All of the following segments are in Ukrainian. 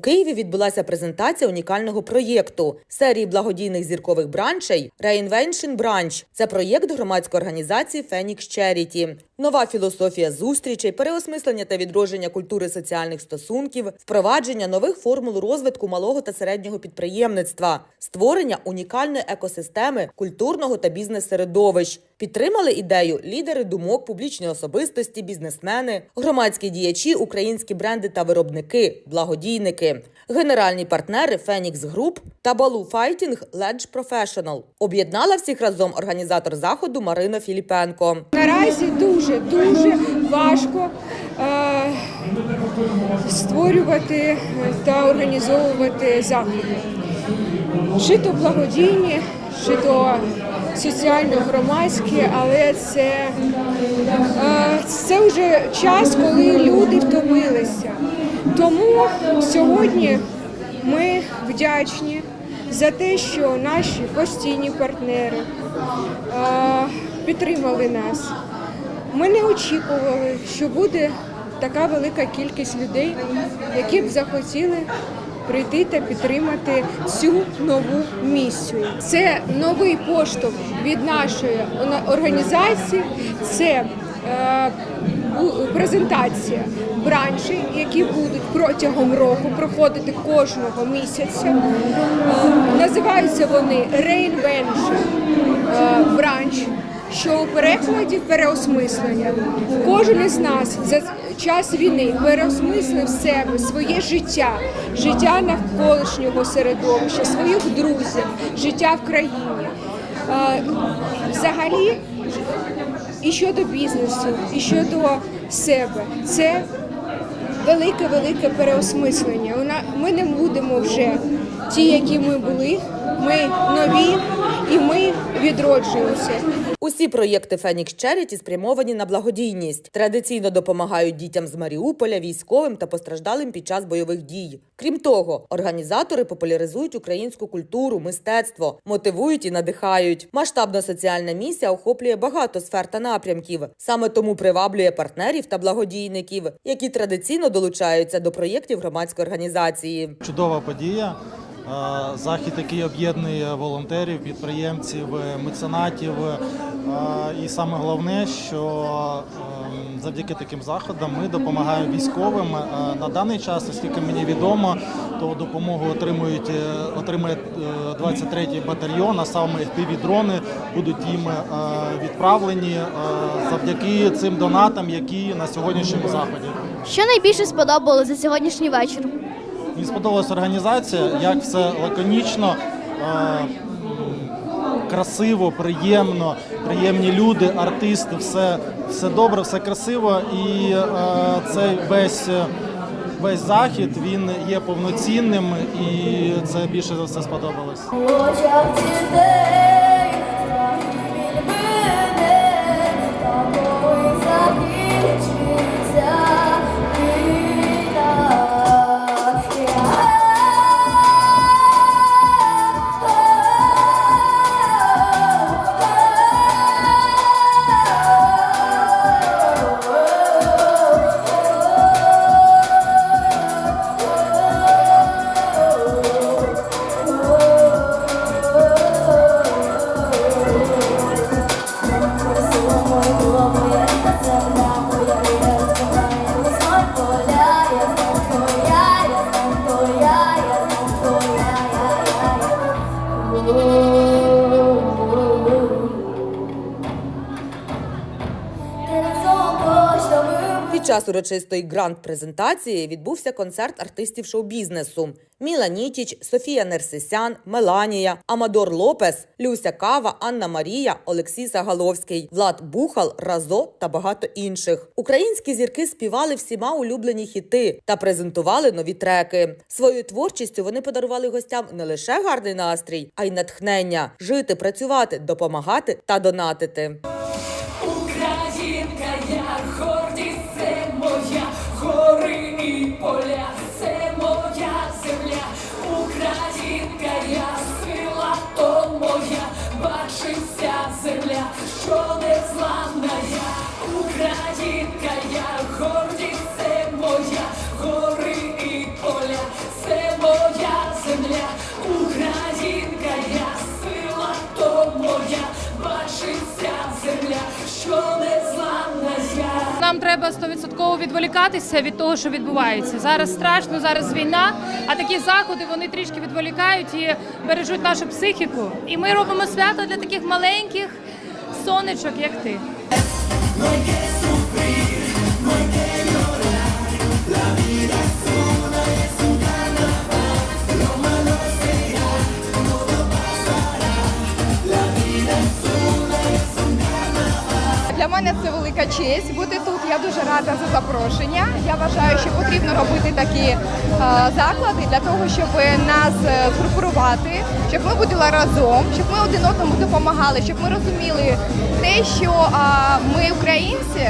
Києві відбулася презентація унікального проєкту серії благодійних зіркових бранчей Reinvention Branch. Це проєкт громадської організації Phoenix Charity. Нова філософія зустрічей, переосмислення та відродження культури соціальних стосунків, впровадження нових формул розвитку малого та середнього підприємництва, створення унікальної екосистеми культурного та бізнес-середовищ. Підтримали ідею лідери думок, публічні особистості, бізнесмени, громадські діячі, українські бренди та виробники, благодійники, генеральні партнери Phoenix Group та Балу Fighting Ledge Professional. Об'єднала всіх разом організатор заходу Марина Філіпенко. Наразі дуже дуже важко е, створювати та організовувати заходи. Чи то благодійні, чи то соціально-громадські, але це, е, це вже час, коли люди втомилися. Тому сьогодні ми вдячні за те, що наші постійні партнери е, підтримали нас. Ми не очікували, що буде така велика кількість людей, які б захотіли прийти та підтримати цю нову місію. Це новий поштовх від нашої організації. Це е, презентація бранчів, які будуть протягом року проходити кожного місяця. Е, Називаються вони Reinvention е, бранч, що у перекладі переосмислення. Кожен із нас час війни переосмислив себе своє життя, життя навколишнього середовища, своїх друзів, життя в країні. Е, Взагалі, і щодо бізнесу, і щодо себе, це велике велике переосмислення. Ми не будемо вже ті, які ми були. Ми нові і ми відроджуємося. Усі проєкти Phoenix Charity спрямовані на благодійність. Традиційно допомагають дітям з Маріуполя, військовим та постраждалим під час бойових дій. Крім того, організатори популяризують українську культуру, мистецтво, мотивують і надихають. Масштабна соціальна місія охоплює багато сфер та напрямків. Саме тому приваблює партнерів та благодійників, які традиційно долучаються до проєктів громадської організації. Чудова подія. Е, Захід, який об'єднує волонтерів, підприємців, е, меценатів. Е, І саме головне, що ем, завдяки таким заходам ми допомагаємо військовим. Е, На даний час, оскільки мені відомо, то допомогу отримують е, отримує е, 23-й батальйон, а саме FPV-дрони будуть їм е, відправлені е, завдяки цим донатам, які на сьогоднішньому заході. Що найбільше сподобалося за сьогоднішній вечір? Мені сподобалась організація, як все лаконічно, е, красиво, приємно, приємні люди, артисти, все, все добре, все красиво. І е, цей весь, е, весь захід він є повноцінним, і це більше за все сподобалось. Урочистої гранд-презентації відбувся концерт артистів шоу-бізнесу: Міла Нітіч, Софія Нерсесян, Меланія, Амадор Лопес, Люся Кава, Анна Марія, Олексій Загаловський, Влад Бухал, Разо та багато інших. Українські зірки співали всіма улюблені хіти та презентували нові треки. Своєю творчістю вони подарували гостям не лише гарний настрій, а й натхнення жити, працювати, допомагати та донатити. Треба стовідсотково відволікатися від того, що відбувається. Зараз страшно, зараз війна, а такі заходи вони трішки відволікають і бережуть нашу психіку. І ми робимо свято для таких маленьких сонечок, як ти. Для мене це велика честь бути тут. Я дуже рада за запрошення. Я вважаю, що потрібно робити такі е, заклади для того, щоб нас е, структурувати, щоб ми будемо разом, щоб ми один одному допомагали, щоб ми розуміли те, що е, ми українці,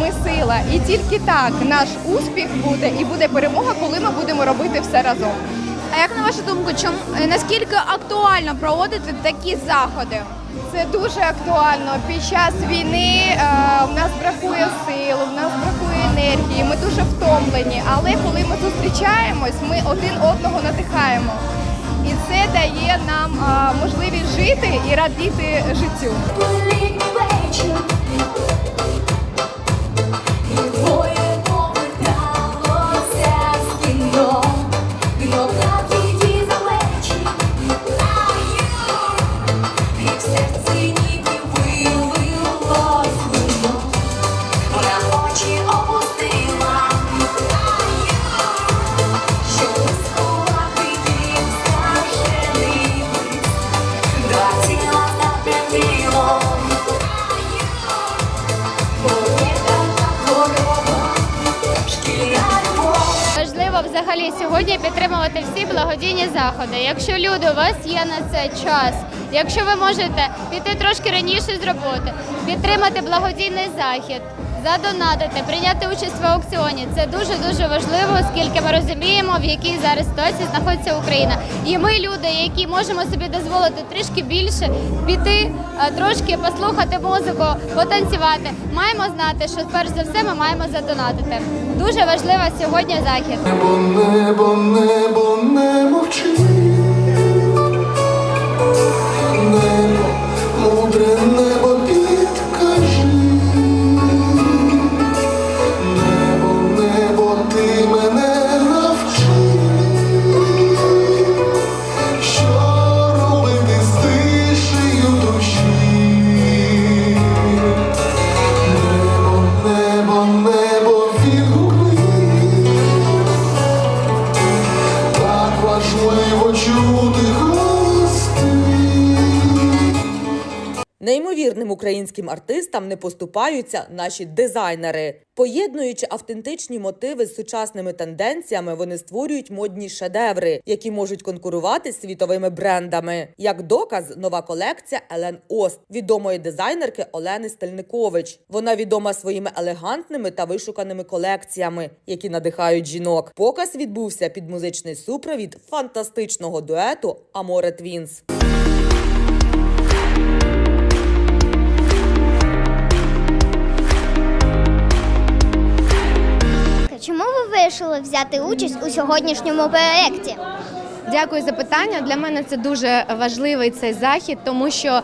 ми сила, і тільки так наш успіх буде і буде перемога, коли ми будемо робити все разом. А як на вашу думку, чому е, наскільки актуально проводити такі заходи? Це дуже актуально. Під час війни е, в нас бракує сил, в нас бракує енергії. Ми дуже втомлені. Але коли ми зустрічаємось, ми один одного надихаємо. І це дає нам е, можливість жити і радіти життю. Сьогодні підтримувати всі благодійні заходи. Якщо люди, у вас є на це час, якщо ви можете піти трошки раніше з роботи, підтримати благодійний захід, задонатити, прийняти участь в аукціоні. Це дуже дуже важливо, оскільки ми розуміємо, в якій зараз ситуації знаходиться Україна. І ми, люди, які можемо собі дозволити трішки більше піти, е, трошки послухати музику, потанцювати. Маємо знати, що перш за все ми маємо задонатити. Дуже важлива сьогодні захід. Небо, небо, небо, не мовчи. Небо, Неймовірним українським артистам не поступаються наші дизайнери. Поєднуючи автентичні мотиви з сучасними тенденціями, вони створюють модні шедеври, які можуть конкурувати з світовими брендами. Як доказ, нова колекція Елен Ост відомої дизайнерки Олени Стельникович. Вона відома своїми елегантними та вишуканими колекціями, які надихають жінок. Показ відбувся під музичний супровід фантастичного дуету Аморе Твінс. Чому ви вирішили взяти участь у сьогоднішньому проєкті? Дякую за питання. Для мене це дуже важливий цей захід, тому що е,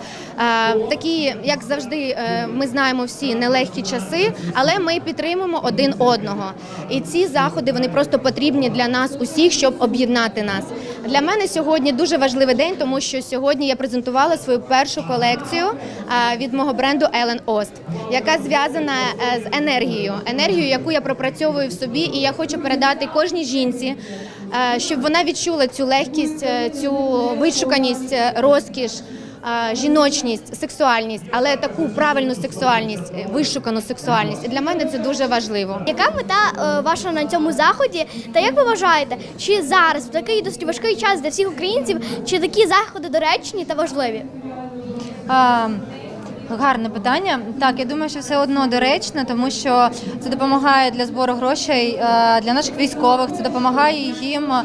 такі, як завжди, е, ми знаємо всі нелегкі часи, але ми підтримуємо один одного. І ці заходи вони просто потрібні для нас усіх, щоб об'єднати нас. Для мене сьогодні дуже важливий день, тому що сьогодні я презентувала свою першу колекцію е, від мого бренду Ellen Ost, яка зв'язана е, з енергією, енергією, яку я пропрацьовую в собі, і я хочу передати кожній жінці, е, щоб вона відчула цю легкість, цю вишуканість, розкіш. Жіночність, сексуальність, але таку правильну сексуальність, е, вишукану сексуальність. І для мене це дуже важливо. Яка мета е, ваша на цьому заході? Та як ви вважаєте, чи зараз в такий досить важкий час для всіх українців, чи такі заходи доречні та важливі? А, гарне питання. Так, я думаю, що все одно доречно, тому що це допомагає для збору грошей е, для наших військових. Це допомагає їм е,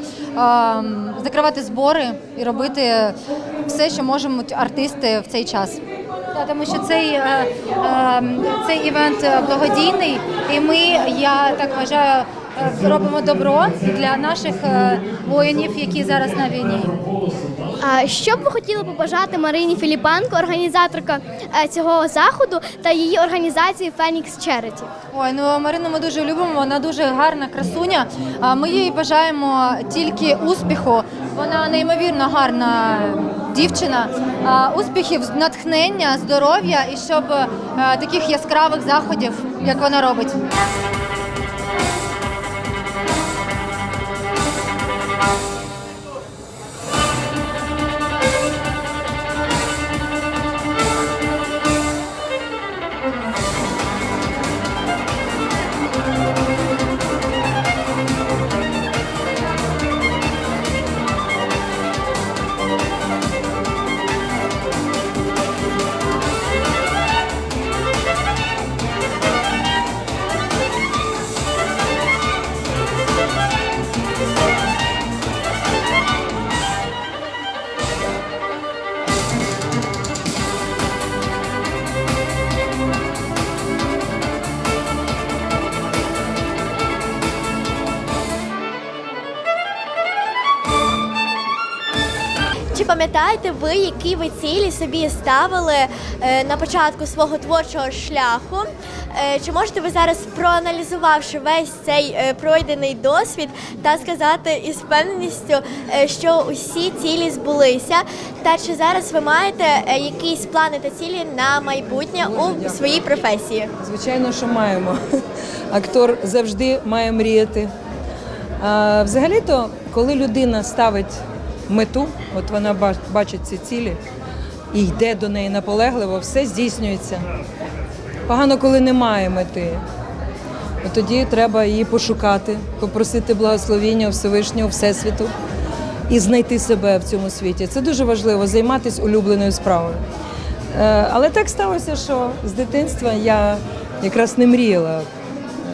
закривати збори і робити все, що можуть артисти в цей час. Тому що цей, е, цей івент благодійний, і ми, я так вважаю, робимо добро для наших воїнів, які зараз на війні. Що б ви хотіли побажати Марині Філіпенко, організаторка е, цього заходу та її організації Phoenix Charity? Ой, ну Марину ми дуже любимо. Вона дуже гарна красуня. Ми їй бажаємо тільки успіху. Вона неймовірно гарна дівчина. Успіхів, натхнення, здоров'я і щоб е, таких яскравих заходів, як вона робить. Пам'ятаєте ви, які ви цілі собі ставили е, на початку свого творчого шляху? Е, Чи можете ви зараз, проаналізувавши весь цей е, пройдений досвід, та сказати із впевненістю, що усі цілі збулися? Та чи зараз ви маєте якісь плани та цілі на майбутнє у своїй професії? Звичайно, що маємо. Актор завжди має мріяти. Взагалі-то, коли людина ставить мету, от вона бачить ці цілі і йде до неї наполегливо, все здійснюється. Погано, коли немає мети. От тоді треба її пошукати, попросити благословіння Всевишнього Всесвіту і знайти себе в цьому світі. Це дуже важливо займатися улюбленою справою. Е, Але так сталося, що з дитинства я якраз не мріяла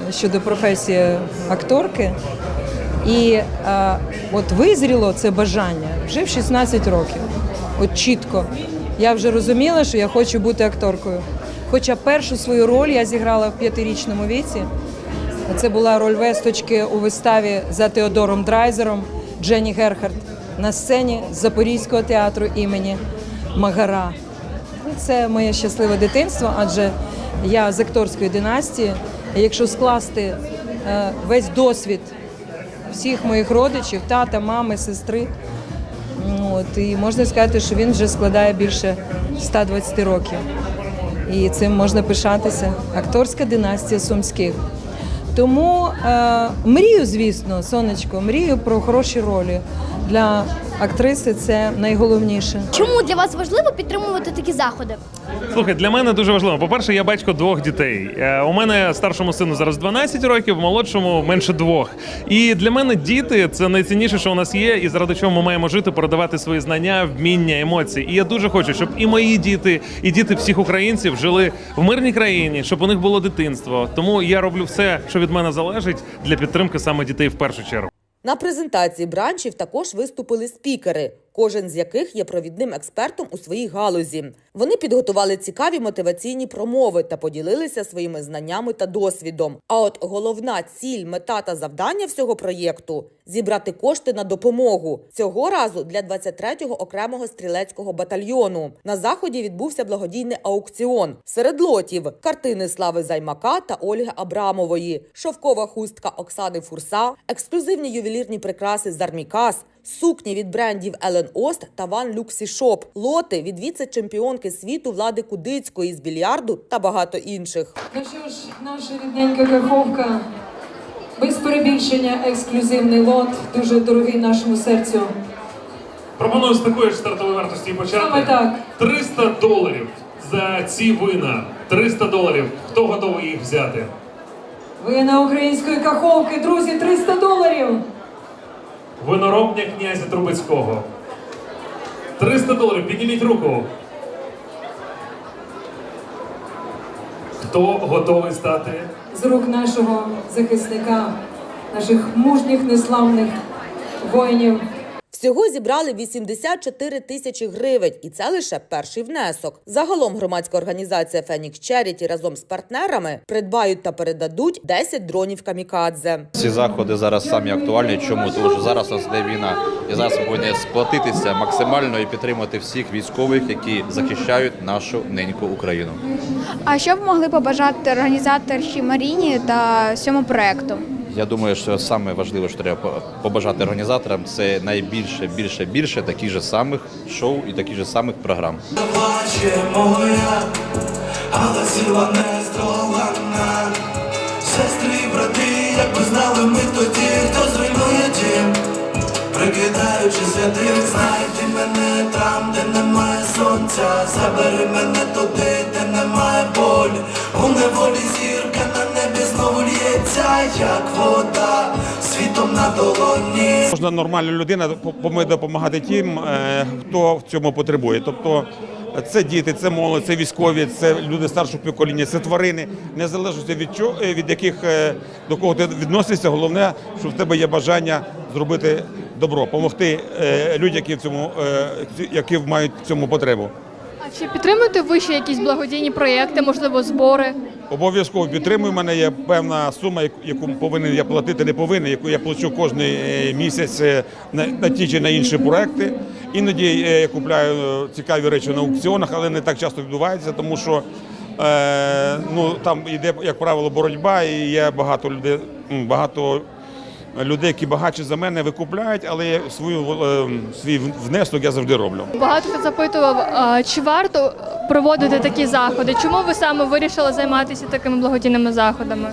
е, щодо професії акторки. І е, от визріло це бажання вже в 16 років. От чітко. Я вже розуміла, що я хочу бути акторкою. Хоча першу свою роль я зіграла в п'ятирічному віці. Це була роль весточки у виставі за Теодором Драйзером Дженні Герхард на сцені Запорізького театру імені Магара. Це моє щасливе дитинство, адже я з акторської династії. Якщо скласти е, весь досвід всіх моїх родичів, тата, мами, сестри, от, і можна сказати, що він вже складає більше 120 років. І цим можна пишатися. Акторська династія сумських. Тому е, мрію, звісно, сонечко, мрію про хороші ролі. Для актриси це найголовніше. Чому для вас важливо підтримувати такі заходи? Слухай, для мене дуже важливо. По-перше, я батько двох дітей. Е, У мене старшому сину зараз 12 років, молодшому менше двох. І для мене діти це найцінніше, що у нас є, і заради чого ми маємо жити, передавати свої знання, вміння, емоції. І я дуже хочу, щоб і мої діти, і діти всіх українців жили в мирній країні, щоб у них було дитинство. Тому я роблю все, що від мене залежить, для підтримки саме дітей в першу чергу. На презентації бранчів також виступили спікери, кожен з яких є провідним експертом у своїй галузі. Вони підготували цікаві мотиваційні промови та поділилися своїми знаннями та досвідом. А от головна ціль, мета та завдання всього проєкту зібрати кошти на допомогу цього разу для 23-го окремого стрілецького батальйону. На заході відбувся благодійний аукціон серед лотів картини Слави Займака та Ольги Абрамової, шовкова хустка Оксани Фурса, ексклюзивні ювелірні прикраси з Армікас, сукні від брендів Елен Ост та Ван Люксі Шоп, лоти від віце-чемпіонки світу Влади Кудицької з більярду та багато інших. Ну що ж, наша рідненька каховка, без перебільшення ексклюзивний лот, дуже дорогий нашому серцю. Пропоную з такої ж стартової вартості почати. Саме так. 300 доларів за ці вина. 300 доларів. Хто готовий їх взяти? Ви на української каховки, друзі, 300 доларів. Виноробня князя Трубецького. 300 доларів. Підніміть руку. Хто готовий стати? З рук нашого захисника, наших мужніх, неславних воїнів. Всього зібрали 84 тисячі гривень, і це лише перший внесок. Загалом громадська організація Фенікс Черіті разом з партнерами придбають та передадуть 10 дронів камікадзе. Ці заходи зараз самі актуальні. Чому? Тому що зараз у нас йде війна, і зараз ми повинні сплатитися максимально і підтримати всіх військових, які захищають нашу неньку Україну. А що б могли побажати організаторші Маріні та всьому проекту? Я думаю, що саме важливе, що треба побажати організаторам, це найбільше, більше, більше таких же самих шоу і таких же самих програм. Але сила не здолана. Сестри брати, якби знали ми тоді, хто зруйнує дім. Прикидаючи святих, знайди мене там, де немає сонця. Забери мене туди, де немає болі. У неволі знову лється, як вода, світом на долоні. Кожна нормальна людина допомагати тим, е, хто в цьому потребує. Тобто це діти, це молодь, це військові, це люди старшого покоління, це тварини. Незалежно від чого, е, від яких е, до кого ти відносишся, головне, що в тебе є бажання зробити добро, допомогти людям, які в цьому е, які мають в цьому потребу. А чи підтримуєте ви ще якісь благодійні проєкти, можливо, збори? Обов'язково підтримую. Мене є певна сума, яку- повинен я платити, не повинен, яку я плачу кожен місяць е, на, ті чи на інші проекти. Іноді е, я купляю е, цікаві речі на аукціонах, але не так часто відбувається, тому що ну, там йде, як правило, боротьба, і є багато людей, багато людей, які багатші за мене, викупляють, але свою, е, свій внесок я завжди роблю. Багато хто запитував, чи варто проводити такі заходи? Чому ви саме вирішили займатися такими благодійними заходами?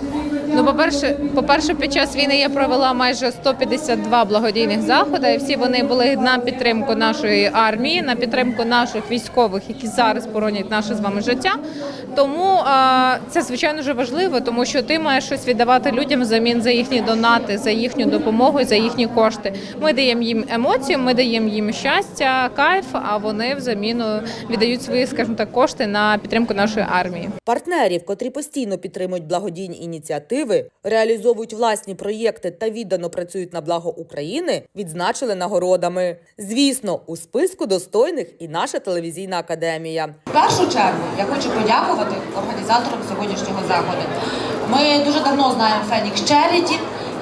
Ну, по-перше, по-перше, під час війни я провела майже 152 благодійних заходи. І всі вони були на підтримку нашої армії, на підтримку наших військових, які зараз боронять наше з вами життя. Тому а, це звичайно дуже важливо, тому що ти маєш щось віддавати людям взамін за їхні донати, за їхню допомогу, за їхні кошти. Ми даємо їм емоції, ми даємо їм щастя, кайф, а вони взамін віддають свої, скажімо так, кошти на підтримку нашої армії. Партнерів, котрі постійно підтримують благодійні ініціативи, реалізовують власні проєкти та віддано працюють на благо України, відзначили нагородами. Звісно, у списку достойних і наша телевізійна академія. В першу чергу я хочу подякувати організаторам сьогоднішнього заходу. Ми дуже давно знаємо Фенікс Черіті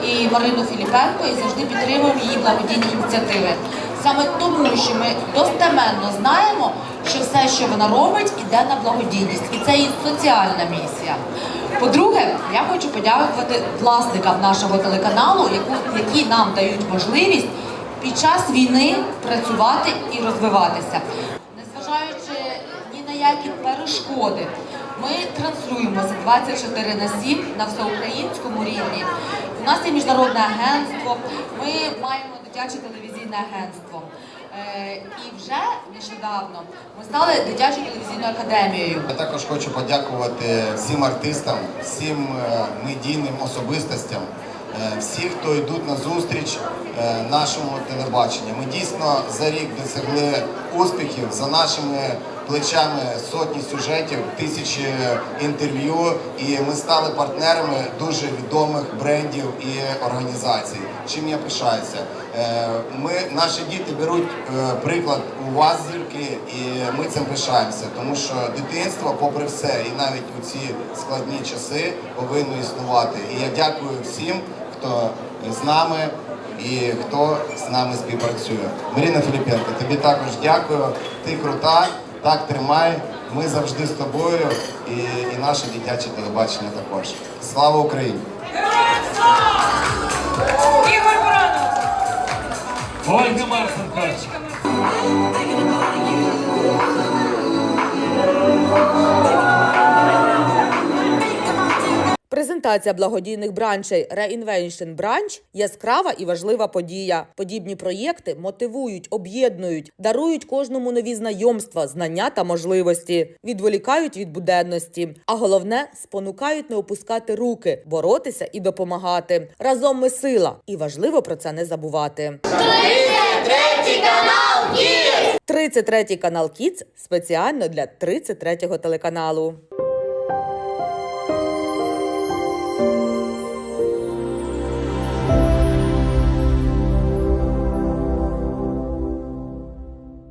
і Марину Філіпенко і завжди підтримуємо її благодійні ініціативи. Саме тому, що ми достеменно знаємо, що все, що вона робить, іде на благодійність, і це її соціальна місія. По-друге, я хочу подякувати власникам нашого телеканалу, які нам дають можливість під час війни працювати і розвиватися. Незважаючи ні на які перешкоди, ми транслюємо за 24 на 7 на всеукраїнському рівні. У нас є міжнародне агентство, ми маємо дитяче телевізійне агентство. Е, І вже нещодавно ми стали дитячою телевізійною академією. Я також хочу подякувати всім артистам, всім е, медійним особистостям, е, всіх, хто йдуть на зустріч нашому телебаченню. Ми дійсно за рік досягли успіхів за нашими плечами сотні сюжетів, тисячі інтерв'ю, і ми стали партнерами дуже відомих брендів і організацій. Чим я пишаюся. Е, Ми, наші діти беруть е, приклад у вас, зірки, і ми цим пишаємося, тому що дитинство, попри все, і навіть у ці складні часи повинно існувати. І я дякую всім, хто з нами і хто з нами співпрацює. Маріна Філіпенко, тобі також дякую. Ти крута, так тримай. Ми завжди з тобою, і, і наше дитяче телебачення також. Слава Україні! Ігор Баранов! Ольга Марсенко. Презентація благодійних бранчей Reinvention Branch – яскрава і важлива подія. Подібні проєкти мотивують, об'єднують, дарують кожному нові знайомства, знання та можливості, відволікають від буденності. А головне спонукають не опускати руки, боротися і допомагати. Разом ми сила, і важливо про це не забувати. 33 канал Кіс! 33 канал Кіц спеціально для 33 телеканалу.